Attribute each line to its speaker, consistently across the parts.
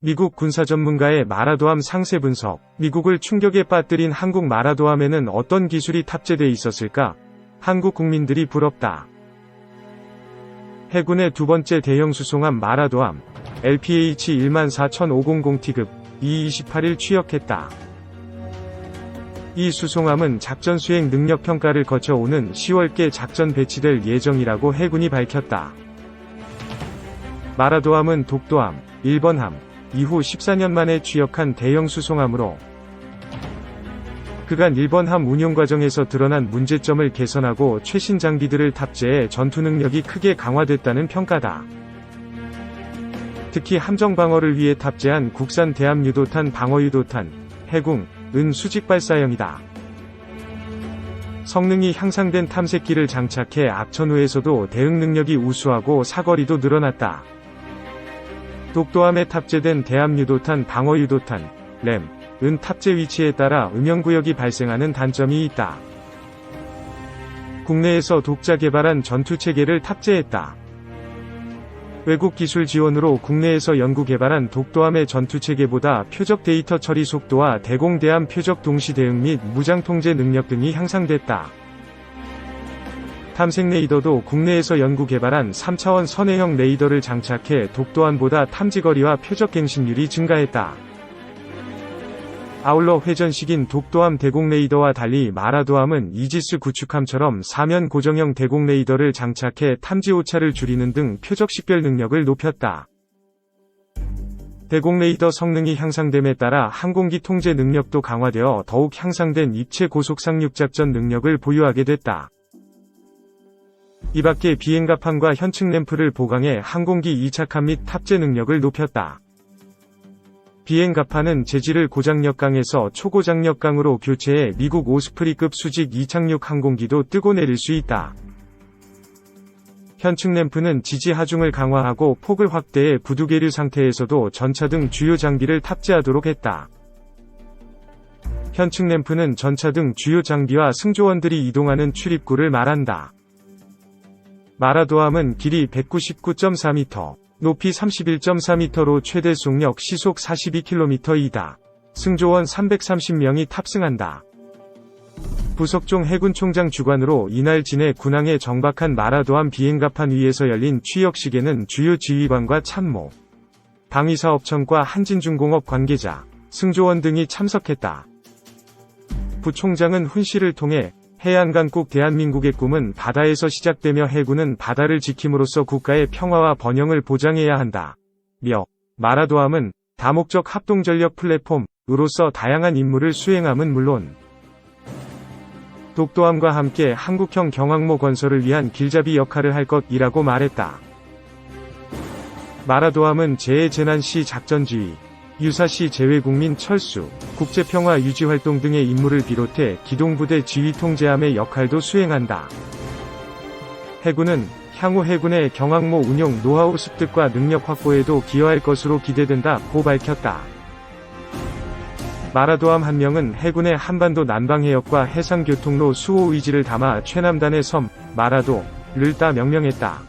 Speaker 1: 미국 군사 전문가의 마라도함 상세 분석. 미국을 충격에 빠뜨린 한국 마라도함에는 어떤 기술이 탑재돼 있었을까? 한국 국민들이 부럽다. 해군의 두 번째 대형 수송함 마라도함 LPH 14500T급 E28일 취역했다. 이 수송함은 작전 수행 능력 평가를 거쳐 오는 10월께 작전 배치될 예정이라고 해군이 밝혔다. 마라도함은 독도함, 1번함, 이후 14년 만에 취역한 대형 수송함으로 그간 1번함 운용 과정에서 드러난 문제점을 개선하고 최신 장비들을 탑재해 전투 능력이 크게 강화됐다는 평가다. 특히 함정 방어를 위해 탑재한 국산 대함 유도탄 방어 유도탄, 해궁, 은 수직 발사형이다. 성능이 향상된 탐색기를 장착해 악천후에서도 대응 능력이 우수하고 사거리도 늘어났다. 독도함에 탑재된 대함 유도탄 방어 유도탄, 램, 은 탑재 위치에 따라 음영구역이 발생하는 단점이 있다. 국내에서 독자 개발한 전투체계를 탑재했다. 외국 기술 지원으로 국내에서 연구 개발한 독도함의 전투체계보다 표적 데이터 처리 속도와 대공대함 표적 동시 대응 및 무장 통제 능력 등이 향상됐다. 탐색 레이더도 국내에서 연구 개발한 3차원 선해형 레이더를 장착해 독도함보다 탐지거리와 표적 갱신률이 증가했다. 아울러 회전식인 독도함 대공 레이더와 달리 마라도함은 이지스 구축함처럼 사면 고정형 대공 레이더를 장착해 탐지 오차를 줄이는 등 표적 식별 능력을 높였다. 대공 레이더 성능이 향상됨에 따라 항공기 통제 능력도 강화되어 더욱 향상된 입체 고속 상륙 작전 능력을 보유하게 됐다. 이 밖에 비행갑판과 현측 램프를 보강해 항공기 이착함 및 탑재 능력을 높였다. 비행갑판은 재질을 고장력강에서 초고장력강으로 교체해 미국 오스프리급 수직 이착륙 항공기도 뜨고 내릴 수 있다. 현측 램프는 지지 하중을 강화하고 폭을 확대해 부두계류 상태에서도 전차 등 주요 장비를 탑재하도록 했다. 현측 램프는 전차 등 주요 장비와 승조원들이 이동하는 출입구를 말한다. 마라도함은 길이 199.4m, 높이 31.4m로 최대 속력 시속 42km이다. 승조원 330명이 탑승한다. 부석종 해군총장 주관으로 이날 진해 군항에 정박한 마라도함 비행갑판 위에서 열린 취역식에는 주요 지휘관과 참모, 방위사업청과 한진중공업 관계자, 승조원 등이 참석했다. 부총장은 훈시를 통해 해안강국 대한민국의 꿈은 바다에서 시작되며 해군은 바다를 지킴으로써 국가의 평화와 번영을 보장해야 한다. 며 마라도함은 다목적 합동전력 플랫폼으로서 다양한 임무를 수행함은 물론 독도함과 함께 한국형 경항모 건설을 위한 길잡이 역할을 할 것이라고 말했다. 마라도함은 재해 재난 시 작전 지휘, 유사시 재외국민 철수, 국제평화 유지활동 등의 임무를 비롯해 기동부대 지휘 통제함의 역할도 수행한다. 해군은 향후 해군의 경항모 운용 노하우 습득과 능력 확보에도 기여할 것으로 기대된다고 밝혔다. 마라도함 한 명은 해군의 한반도 난방해역과 해상교통로 수호 의지를 담아 최남단의 섬, 마라도를 따 명명했다.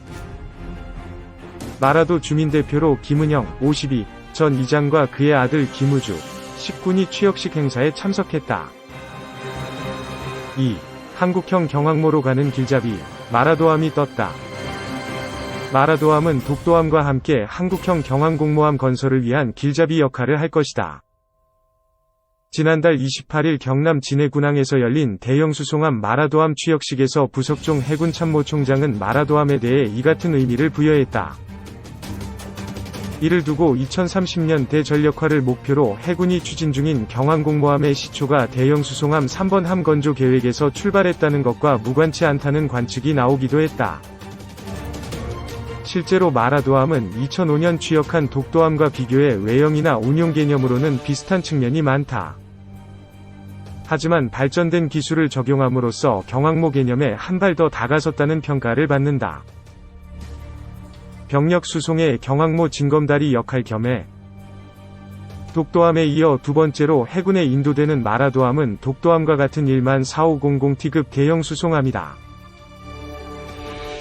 Speaker 1: 마라도 주민대표로 김은영, 52, 전 이장과 그의 아들 김우주, 19니 취역식 행사에 참석했다. 2. 한국형 경항모로 가는 길잡이, 마라도함이 떴다. 마라도함은 독도함과 함께 한국형 경항공모함 건설을 위한 길잡이 역할을 할 것이다. 지난달 28일 경남 진해군항에서 열린 대형 수송함 마라도함 취역식에서 부석종 해군 참모총장은 마라도함에 대해 이 같은 의미를 부여했다. 이를 두고 2030년 대전력화를 목표로 해군이 추진 중인 경항공모함의 시초가 대형 수송함 3번 함 건조 계획에서 출발했다는 것과 무관치 않다는 관측이 나오기도 했다. 실제로 마라도함은 2005년 취역한 독도함과 비교해 외형이나 운용 개념으로는 비슷한 측면이 많다. 하지만 발전된 기술을 적용함으로써 경항모 개념에 한 발 더 다가섰다는 평가를 받는다. 병력 수송의 경항모 징검다리 역할 겸해 독도함에 이어 두 번째로 해군에 인도되는 마라도함은 독도함과 같은 1만 4500T급 대형 수송함이다.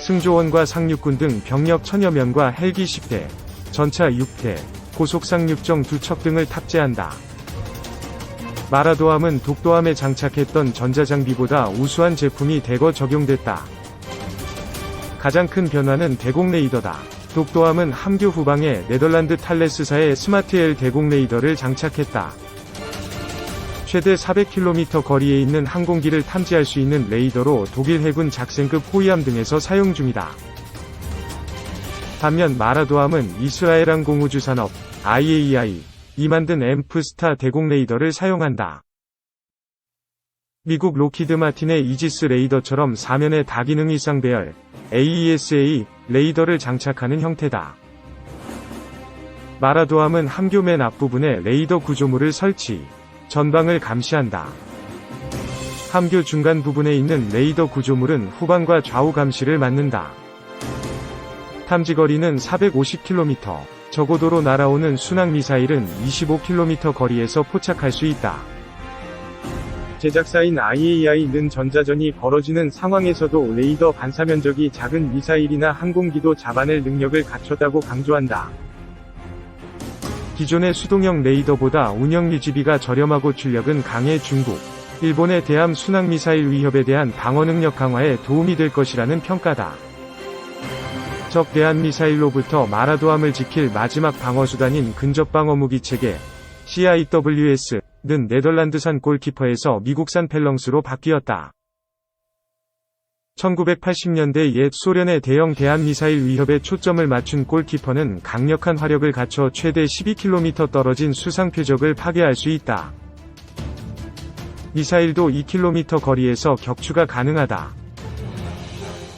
Speaker 1: 승조원과 상륙군 등 병력 천여 명과 헬기 10대, 전차 6대, 고속 상륙정 두척 등을 탑재한다. 마라도함은 독도함에 장착했던 전자장비보다 우수한 제품이 대거 적용됐다. 가장 큰 변화는 대공 레이더다. 독도함은 함교 후방에 네덜란드 탈레스사의 스마트엘 대공 레이더를 장착했다. 최대 400km 거리에 있는 항공기를 탐지할 수 있는 레이더로 독일 해군 작센급 호위함 등에서 사용 중이다. 반면 마라도함은 이스라엘 항공우주산업 IAEI 이 만든 엠프스타 대공 레이더를 사용한다. 미국 로키드 마틴의 이지스 레이더처럼 사면에 다기능 일상배열 AESA 레이더를 장착하는 형태다. 마라도함은 함교 맨 앞부분에 레이더 구조물을 설치, 전방을 감시한다. 함교 중간 부분에 있는 레이더 구조물은 후방과 좌우 감시를 맡는다. 탐지 거리는 450km, 저고도로 날아오는 순항 미사일은 25km 거리에서 포착할 수 있다. 제작사인 IAI는 전자전이 벌어지는 상황에서도 레이더 반사 면적이 작은 미사일이나 항공기도 잡아낼 능력을 갖췄다고 강조한다. 기존의 수동형 레이더보다 운영 유지비가 저렴하고 출력은 강해 중국, 일본의 대함 순항 미사일 위협에 대한 방어 능력 강화에 도움이 될 것이라는 평가다. 적 대한 미사일로부터 마라도함을 지킬 마지막 방어수단인 근접방어 무기체계 CIWS 는 네덜란드산 골키퍼에서 미국산 펠렁스로 바뀌었다. 1980년대 옛 소련의 대형 대한미사일 위협에 초점을 맞춘 골키퍼는 강력한 화력을 갖춰 최대 12km 떨어진 수상 표적을 파괴할 수 있다. 미사일도 2km 거리에서 격추가 가능하다.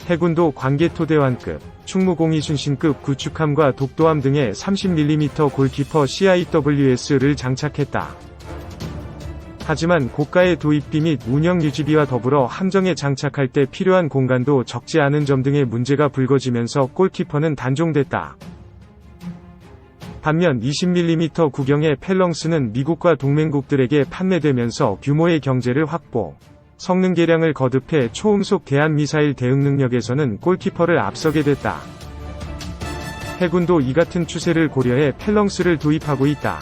Speaker 1: 해군도 관계토대왕급, 충무공이 순신급 구축함과 독도함 등의 30mm 골키퍼 CIWS를 장착했다. 하지만 고가의 도입비 및 운영 유지비와 더불어 함정에 장착할 때 필요한 공간도 적지 않은 점 등의 문제가 불거지면서 골키퍼는 단종됐다. 반면 20mm 구경의 펠렁스는 미국과 동맹국들에게 판매되면서 규모의 경제를 확보, 성능 개량을 거듭해 초음속 대한미사일 대응 능력에서는 골키퍼를 앞서게 됐다. 해군도 이 같은 추세를 고려해 펠렁스를 도입하고 있다.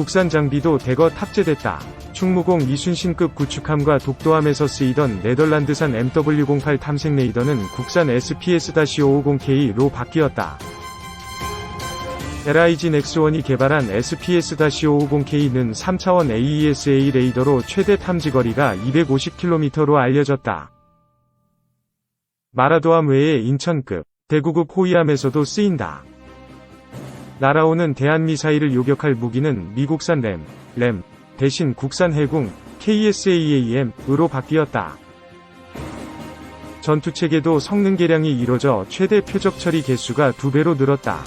Speaker 1: 국산 장비도 대거 탑재됐다. 충무공 이순신급 구축함과 독도함에서 쓰이던 네덜란드산 MW08 탐색 레이더는 국산 SPS-550K로 바뀌었다. LIG 넥스원이 개발한 SPS-550K는 3차원 AESA 레이더로 최대 탐지거리가 250km로 알려졌다. 마라도함 외에 인천급, 대구급 호위함에서도 쓰인다. 날아오는 대한미사일을 요격할 무기는 미국산 램, 램, 대신 국산 해군, KSAAM으로 바뀌었다. 전투체계도 성능 개량이 이뤄져 최대 표적 처리 개수가 두배로 늘었다.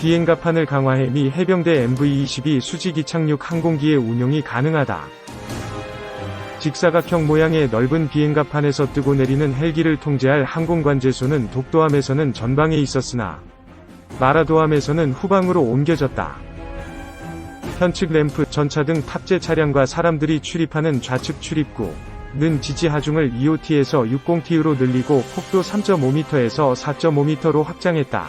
Speaker 1: 비행갑판을 강화해 미 해병대 MV-22 수직 이 착륙 항공기의 운용이 가능하다. 직사각형 모양의 넓은 비행갑판에서 뜨고 내리는 헬기를 통제할 항공관제소는 독도함에서는 전방에 있었으나 마라도함에서는 후방으로 옮겨졌다. 현측 램프, 전차 등 탑재 차량과 사람들이 출입하는 좌측 출입구, 는 지지 하중을 EOT에서 60T로 늘리고 폭도 3.5m에서 4.5m로 확장했다.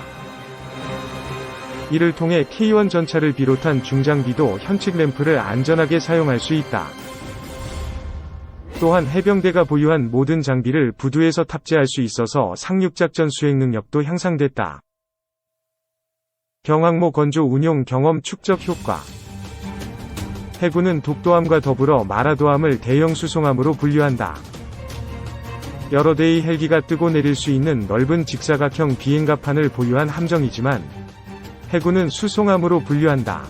Speaker 1: 이를 통해 K1 전차를 비롯한 중장비도 현측 램프를 안전하게 사용할 수 있다. 또한 해병대가 보유한 모든 장비를 부두에서 탑재할 수 있어서 상륙작전 수행 능력도 향상됐다. 경항모 건조 운용 경험 축적 효과 해군은 독도함과 더불어 마라도함을 대형 수송함으로 분류한다. 여러 대의 헬기가 뜨고 내릴 수 있는 넓은 직사각형 비행갑판을 보유한 함정이지만 해군은 수송함으로 분류한다.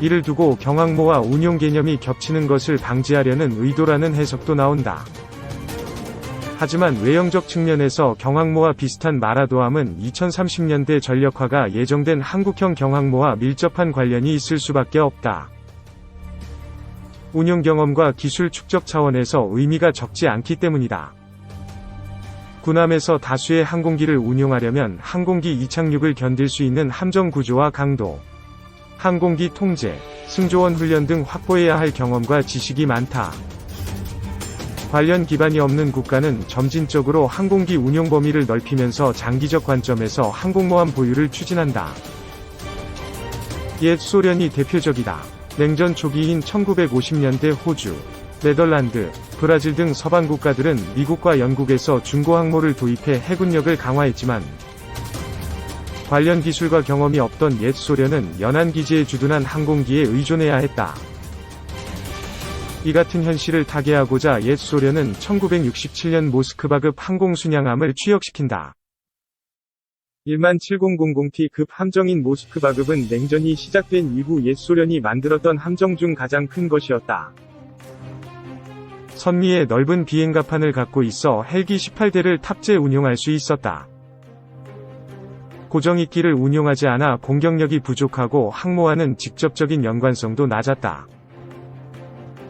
Speaker 1: 이를 두고 경항모와 운용 개념이 겹치는 것을 방지하려는 의도라는 해석도 나온다. 하지만 외형적 측면에서 경항모와 비슷한 마라도함은 2030년대 전력화가 예정된 한국형 경항모와 밀접한 관련이 있을 수밖에 없다. 운용 경험과 기술 축적 차원에서 의미가 적지 않기 때문이다. 군함에서 다수의 항공기를 운용하려면 항공기 이착륙을 견딜 수 있는 함정 구조와 강도, 항공기 통제, 승조원 훈련 등 확보해야 할 경험과 지식이 많다. 관련 기반이 없는 국가는 점진적으로 항공기 운용 범위를 넓히면서 장기적 관점에서 항공모함 보유를 추진한다. 옛 소련이 대표적이다. 냉전 초기인 1950년대 호주, 네덜란드, 브라질 등 서방 국가들은 미국과 영국에서 중고 항모를 도입해 해군력을 강화했지만 관련 기술과 경험이 없던 옛 소련은 연안 기지에 주둔한 항공기에 의존해야 했다. 이 같은 현실을 타개하고자 옛 소련은 1967년 모스크바급 항공순양함을 취역시킨다. 17000T급 함정인 모스크바급은 냉전이 시작된 이후 옛 소련이 만들었던 함정 중 가장 큰 것이었다. 선미의 넓은 비행갑판을 갖고 있어 헬기 18대를 탑재 운용할 수 있었다. 고정익기를 운용하지 않아 공격력이 부족하고 항모와는 직접적인 연관성도 낮았다.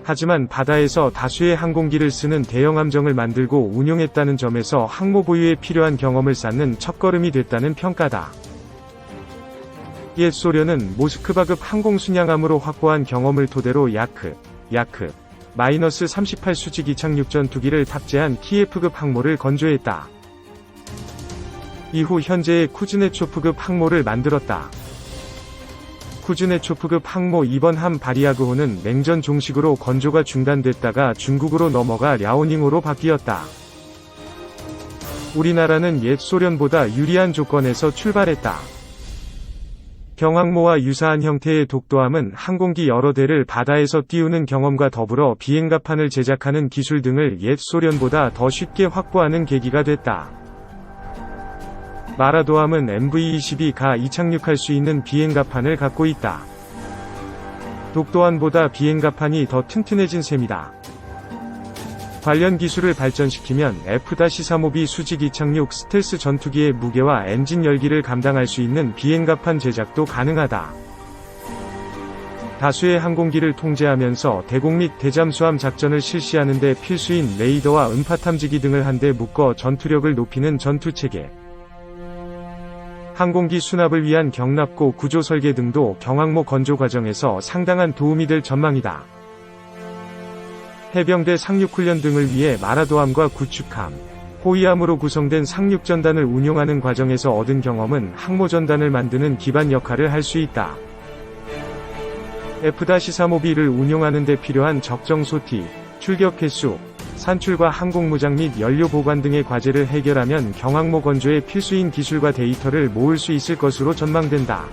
Speaker 1: 하지만 바다에서 다수의 항공기를 쓰는 대형 함정을 만들고 운용했다는 점에서 항모 보유에 필요한 경험을 쌓는 첫걸음이 됐다는 평가다. 옛 소련은 모스크바급 항공순양함으로 확보한 경험을 토대로 야크, 야크, 마이너스 38 수직 이착륙 전투기를 탑재한 키예프급 항모를 건조했다. 이후 현재의 쿠즈네초프급 항모를 만들었다. 쿠즈네초프급 항모 2번 함 바리아그호는 냉전 종식으로 건조가 중단됐다가 중국으로 넘어가 랴오닝호로 바뀌었다. 우리나라는 옛 소련보다 유리한 조건에서 출발했다. 경항모와 유사한 형태의 독도함은 항공기 여러 대를 바다에서 띄우는 경험과 더불어 비행갑판을 제작하는 기술 등을 옛 소련보다 더 쉽게 확보하는 계기가 됐다. 마라도함은 MV-22가 이착륙할 수 있는 비행갑판을 갖고 있다. 독도함보다 비행갑판이 더 튼튼해진 셈이다. 관련 기술을 발전시키면 F-35B 수직 이착륙 스텔스 전투기의 무게와 엔진 열기를 감당할 수 있는 비행갑판 제작도 가능하다. 다수의 항공기를 통제하면서 대공 및 대잠수함 작전을 실시하는 데 필수인 레이더와 음파 탐지기 등을 한데 묶어 전투력을 높이는 전투체계. 항공기 수납을 위한 경납고 구조 설계 등도 경항모 건조 과정에서 상당한 도움이 될 전망이다. 해병대 상륙훈련 등을 위해 마라도함과 구축함, 호위함으로 구성된 상륙전단을 운용하는 과정에서 얻은 경험은 항모전단을 만드는 기반 역할을 할 수 있다. F-35B를 운용하는 데 필요한 적정 소티, 출격 횟수, 산출과 항공무장 및 연료 보관 등의 과제를 해결하면 경항모 건조에 필수인 기술과 데이터를 모을 수 있을 것으로 전망된다.